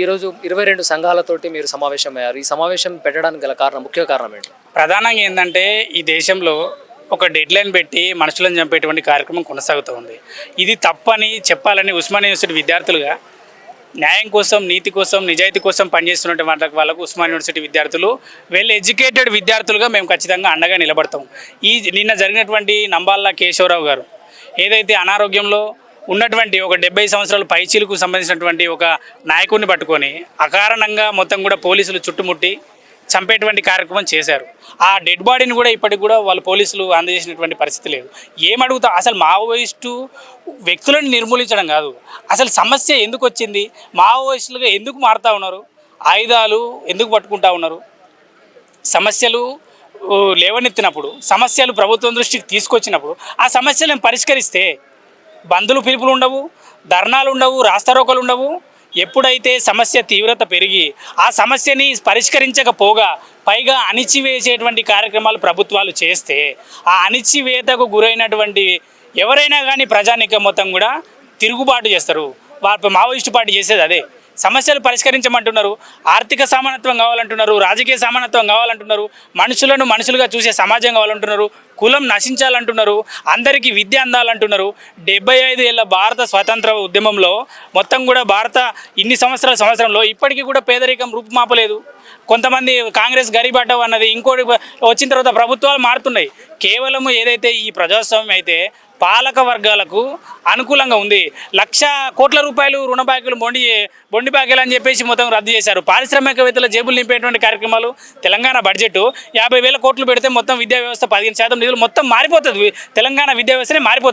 ఈరోజు ఇరవై రెండు సంఘాలతోటి మీరు సమావేశమయ్యారు. ఈ సమావేశం పెట్టడానికి గల కారణం ముఖ్య కారణం ఏంటి? ప్రధానంగా ఏంటంటే ఈ దేశంలో ఒక డెడ్ లైన్ పెట్టి మనుషులను చంపేటువంటి కార్యక్రమం కొనసాగుతూ ఉంది ఇది తప్పని చెప్పాలని ఉస్మానియా యూనివర్సిటీ విద్యార్థులుగా న్యాయం కోసం నీతి కోసం నిజాయితీ కోసం పనిచేస్తున్నటువంటి వాళ్ళకు ఉస్మాన్ యూనివర్సిటీ విద్యార్థులు వెల్ ఎడ్యుకేటెడ్ విద్యార్థులుగా మేము ఖచ్చితంగా అండగా నిలబడతాం. ఈ నిన్న జరిగినటువంటి నంబాల్లా కేశవరావు గారు ఏదైతే అనారోగ్యంలో ఉన్నటువంటి ఒక డెబ్బై సంవత్సరాల పైచీలకు సంబంధించినటువంటి ఒక నాయకుడిని పట్టుకొని అకారణంగా మొత్తం కూడా పోలీసులు చుట్టుముట్టి చంపేటువంటి కార్యక్రమం చేశారు. ఆ డెడ్ బాడీని కూడా ఇప్పటికి కూడా వాళ్ళు పోలీసులు అందజేసినటువంటి పరిస్థితి లేదు. ఏమడుగుతా అసలు మావోయిస్టు వ్యక్తులను నిర్మూలించడం కాదు. అసలు సమస్య ఎందుకు వచ్చింది? మావోయిస్టులుగా ఎందుకు మారుతూ ఉన్నారు? ఆయుధాలు ఎందుకు పట్టుకుంటా ఉన్నారు? సమస్యలు లేవనెత్తినప్పుడు సమస్యలు ప్రభుత్వం దృష్టికి తీసుకొచ్చినప్పుడు ఆ సమస్యలను పరిష్కరిస్తే బంధులు పిలుపులు ఉండవు ధర్నాలు ఉండవు రాస్తారోకలు ఉండవు. ఎప్పుడైతే సమస్య తీవ్రత పెరిగి ఆ సమస్యని పరిష్కరించకపోగా పైగా అణిచివేసేటువంటి కార్యక్రమాలు ప్రభుత్వాలు చేస్తే ఆ అణిచివేతకు గురైనటువంటి ఎవరైనా కానీ ప్రజానికం మొత్తం కూడా తిరుగుబాటు చేస్తారు. వాళ్ళ మావోయిస్టు పార్టీ చేసేది అదే. సమస్యలు పరిష్కరించమంటున్నారు. ఆర్థిక సమానత్వం కావాలంటున్నారు రాజకీయ సమానత్వం కావాలంటున్నారు మనుషులను మనుషులుగా చూసే సమాజం కావాలంటున్నారు కులం నశించాలంటున్నారు అందరికీ విద్య అందాలంటున్నారు. డెబ్బై ఐదు ఏళ్ళ భారత స్వాతంత్ర ఉద్యమంలో మొత్తం కూడా భారత ఇన్ని సంవత్సరాల సంవత్సరంలో ఇప్పటికీ కూడా పేదరికం రూపుమాపలేదు. కొంతమంది కాంగ్రెస్ గరీబడ్డం అన్నది ఇంకోటి వచ్చిన తర్వాత ప్రభుత్వాలు మారుతున్నాయి. కేవలం ఏదైతే ఈ ప్రజాస్వామ్యం అయితే పాలక వర్గాలకు అనుకూలంగా ఉంది. లక్ష కోట్ల రూపాయలు రుణ బాకీలు బొండి బొండి బ్యాకులు అని చెప్పేసి మొత్తం రద్దు చేశారు. పారిశ్రామికవేత్తల జేబులు నింపేటువంటి కార్యక్రమాలు తెలంగాణ బడ్జెట్ యాభై వేల కోట్లు పెడితే మొత్తం విద్యా వ్యవస్థ పదిహేను శాతం మొత్తం మారిపోతుంది. తెలంగాణ విద్యా వ్యవస్థనే మారిపోతుంది.